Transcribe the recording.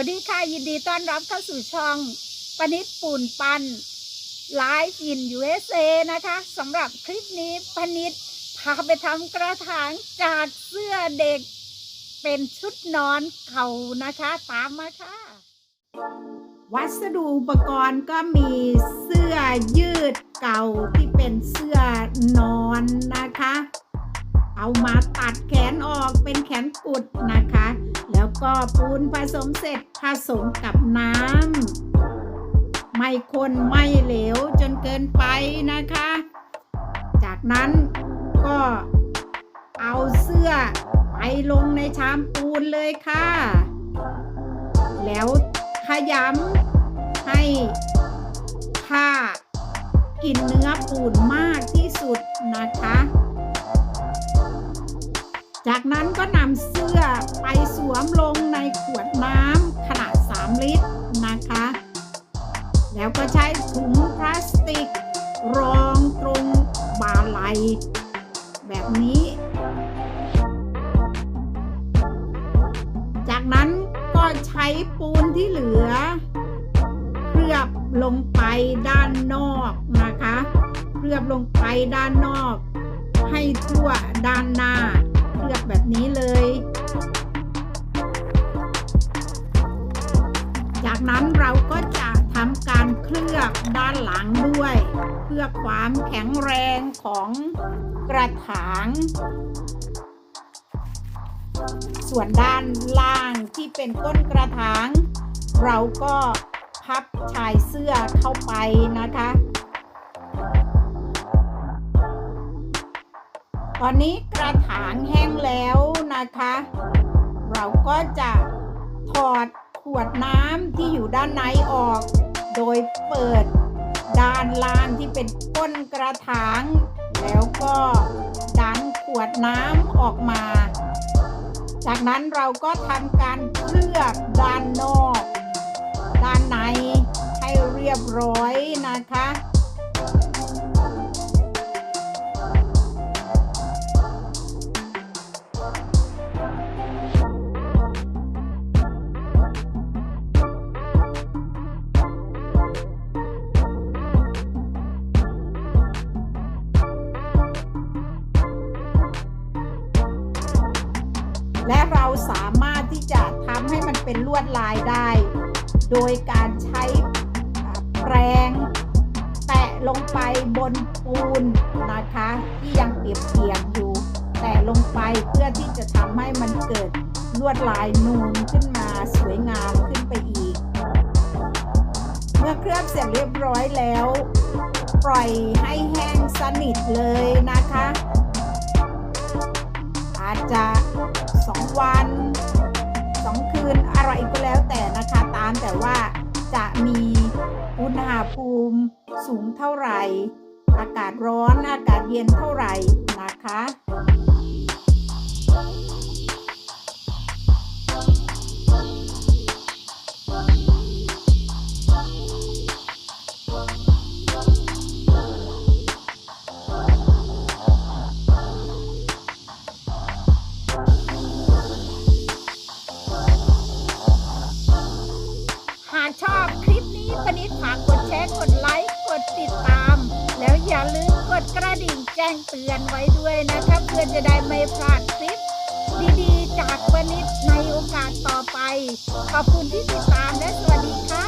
ัสดีค่ะ ยินดีต้อนรับเข้าสู่ช่องปนิดปุ่นปันไลฟ์อิน USA นะคะสำหรับคลิปนี้ปนิดพาไปทำกระถางจากเสื้อเด็กเป็นชุดนอนเก่านะคะ ตามมาค่ะ วัสดุอุปกรณ์ก็มีเสื้อยืดเก่าที่เป็นเสื้อนอนนะคะ เอามาตัดแขนออกเป็นแขนกุดนะคะ ก็ปูนผสมเสร็จผสมกับน้ำไม่คนไม่เหลวจนเกินไปนะคะ จากนั้นก็เอาเสื้อไปลงในชามปูนเลยค่ะ แล้วขยำให้ผ้ากินเนื้อปูนมากที่สุดนะคะ จากนั้นก็นำเสื้อไปสวมลงในขวดน้ำขนาด 3 ลิตรนะคะ แล้วก็ใช้ถุงพลาสติก รองตรงบาไหลแบบนี้ จากนั้นก็ใช้ปูนที่เหลือ เคลือบลงไปด้านนอกนะคะ เคลือบลงไปด้านนอก ให้ทั่วด้านหน้าเคลือบแบบนี้เลย จากนั้นเราก็จะทำการเคลือบด้านหลังด้วย เพื่อความแข็งแรงของกระถาง ส่วนด้านล่างที่เป็นก้นกระถาง เราก็พับชายเสื้อเข้าไปนะคะตอนนี้กระถางแห้งแล้วนะคะ เราก็จะถอด ขวดน้ำที่อยู่ด้านในออก โดยเปิดด้านล่างที่เป็นก้นกระถาง แล้วก็ดันขวดน้ำออกมา จากนั้นเราก็ทำการเคลือบด้านนอก ด้านในให้เรียบร้อยนะคะ และเราสามารถที่จะทำให้มันเป็นลวดลายได้ โดยการใช้แปรงแตะลงไปบนปูนนะคะ ที่ยังเปียกๆอยู่ แตะลงไปเพื่อที่จะทำให้มันเกิดลวดลายนูนขึ้นมาสวยงามขึ้นไปอีก เมื่อเคลือบเสร็จเรียบร้อยแล้ว ปล่อยให้แห้งสนิทเลยนะ ก็แล้วแต่นะคะตามแต่ว่าจะมีอุณหภูมิสูงเท่าไหร่ อากาศร้อนอากาศเย็นเท่าไหร่ ฝากกดแชร์กดไลค์กดติดตาม แล้วอย่าลืมกดกระดิ่งแจ้งเตือนไว้ด้วยนะครับเพื่อจะได้ไม่พลาดคลิปดีๆ จากพนิดในโอกาสต่อไป ขอบคุณที่ติดตามและสวัสดีค่ะ